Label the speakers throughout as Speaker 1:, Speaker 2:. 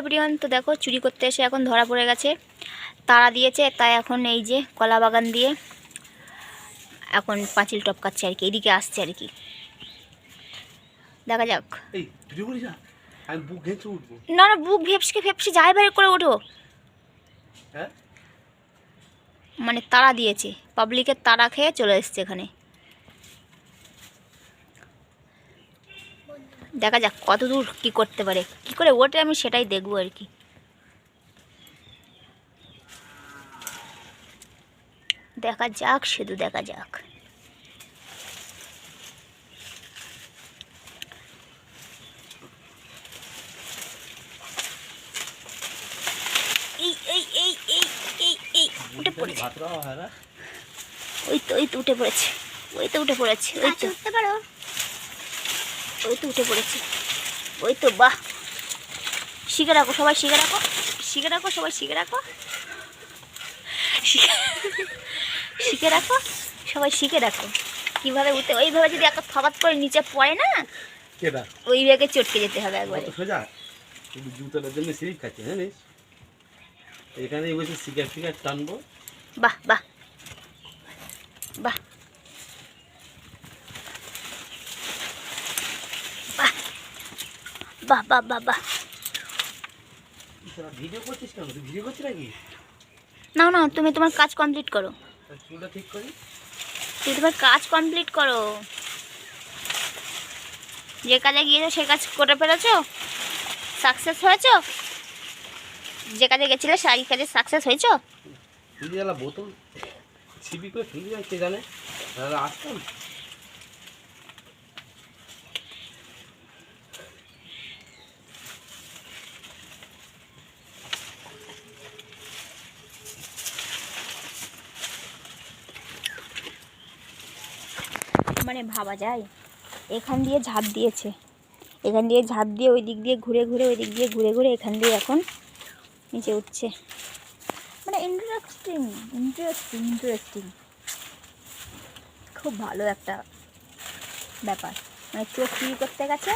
Speaker 1: Everyone তো দেখো চুরি করতে এসে এখন ধরা পড়ে গেছে। তারা দিয়েছে তাই এখন এই যে কলা বাগান দিয়ে এখন পাঁচিল টপকাচ্ছে আর কি এদিকে আসছে আর কি। দেখা যাক।
Speaker 2: না
Speaker 1: না বুক ভেপসকে ভেপসে যাই বাইরে করে ওঠো।
Speaker 2: হ্যাঁ?
Speaker 1: মানে তারা দিয়েছে পাবলিকের তারা খেয়ে চলে এসছে এখানে। দেখা যাক কত দূর কী করতে পারে। কি করে ওঠে আমি সেটাই দেখব আর কি। দেখা যাক শুধু দেখা যাক। এই এই এই এই এই এই উঠে পড়েছে। ওই তো ওই তো উঠে পড়েছে। ওই তো উঠে পড়েছে ওই তো। উঠতে পারো? ওই তো উঠে পড়েছে। ওই তো বাহ। শিখে রাখো সবাই শিখে রাখো। শিখে রাখো সবাই শিখে রাখো। শিখে- রাখো সবাই শিখে রাখো। কীভাবে উঠতে ওইভাবে যদি একটা থবাত করে নিচে পড়ে না ওই ব্যাগে চটকে যেতে হবে একবারে।
Speaker 2: সোজা? জুতোটার জন্য স্লিপ খাচ্ছে জানিস এখানে বসে সিগারেট ফিগারেট টানবো।
Speaker 1: বাহ বাহ। বাহ বাহ বাহ বাহ বাহ।
Speaker 2: ভিডিও করছিস কেন? তুই ভিডিও করছিস নাকি?
Speaker 1: নাও না তুমি তোমার কাজ কমপ্লিট করো।
Speaker 2: চুলটা ঠিক করি?
Speaker 1: তুমি তোমার কাজ কমপ্লিট করো। যে কাজে গিয়েছো সে কাজ করে ফেলেছো? সাকসেস হয়েছো? যে কাজে গেছিলে সেই কাজে সাকসেস হয়েছো?
Speaker 2: বোতল ছিপি করে ফেলি কে জানে? আসতাম।
Speaker 1: মানে ভাবা যায়? এখান দিয়ে ঝাঁপ দিয়েছে। এখান দিয়ে ঝাঁপ দিয়ে ওই দিক দিয়ে ঘুরে ঘুরে ওই দিক দিয়ে ঘুরে ঘুরে এখান দিয়ে এখন নিচে উঠছে। মানে ইন্টারেস্টিং ইন্টারেস্টিং ইন্টারেস্টিং খুব ভালো একটা ব্যাপার। মানে চোখ চুরি করতে গেছে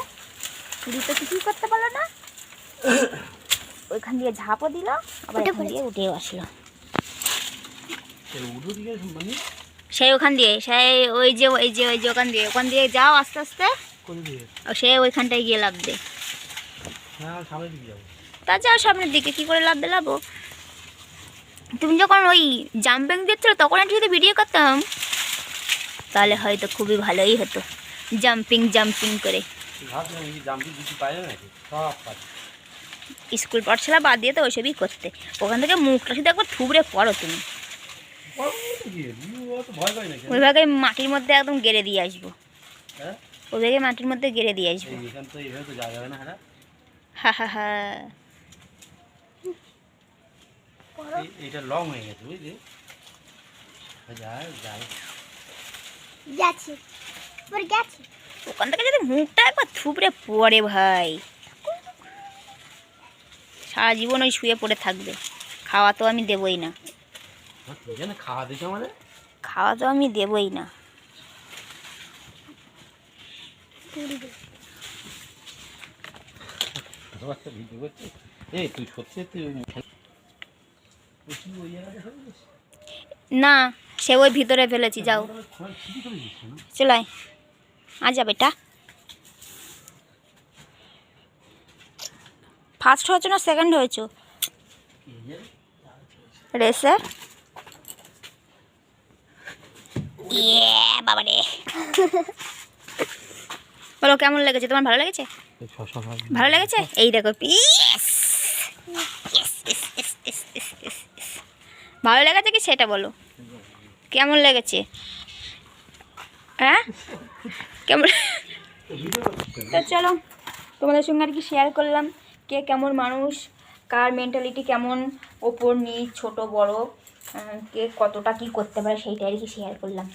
Speaker 1: চুরি তো কিছুই করতে পারল না। ওইখান দিয়ে ঝাঁপও দিল আবার এখান দিয়ে উঠেও আসলো।
Speaker 2: মানে
Speaker 1: সেই ওখান দিয়ে সেই ওই যে ওই যে ওই যে ওখান দিয়ে ওখান দিয়ে যাও আস্তে আস্তে। সে ওইখানটায় গিয়ে লাভ দে।
Speaker 2: সামনের দিকে যাব।
Speaker 1: তা যাও সামনের দিকে কি করে লাভ দে লাভো তুমি যখন ওই জাম্পিং দিচ্ছিল তখন একটু যদি ভিডিও করতাম তাহলে হয়তো খুবই ভালোই হতো। জাম্পিং জাম্পিং করে। স্কুল পাঠশালা বাদ দিয়ে তো ওইসবই করতে। ওখান থেকে মুখটা শুধু একবার থুবড়ে পড়ো তুমি। ওইভাবে মাটির মধ্যে একদম গেড়ে দিয়ে আসব। ওদেরকে মাটির মধ্যে গেড়ে দিয়ে আসব। হা হা ওখান থেকে যদি মুখটা একবার থুপড়ে পড়ে ভাই। সারা জীবন ওই শুয়ে পড়ে থাকবে। খাওয়া তো আমি দেবই না।
Speaker 2: খাওয়া
Speaker 1: তো আমি দেবই না। না সে ওই ভিতরে ফেলেছি যাও। চলাই আ যা বেটা। ফার্স্ট হয়েছো না সেকেন্ড হয়েছো? রেসে বাবা রে বলো কেমন লেগেছে? তোমার ভালো লেগেছে? ভালো লেগেছে? এই দেখো পিস। ভালো লেগেছে কি সেটা বলো। কেমন লেগেছে? হ্যাঁ? কেমন? তো চলো তোমাদের সঙ্গে আর কি শেয়ার করলাম কে কেমন মানুষ কার মেন্টালিটি কেমন ওপর নিচ ছোট বড়। কে কতটা কি করতে পারে সেইটা আর কি শেয়ার করলাম।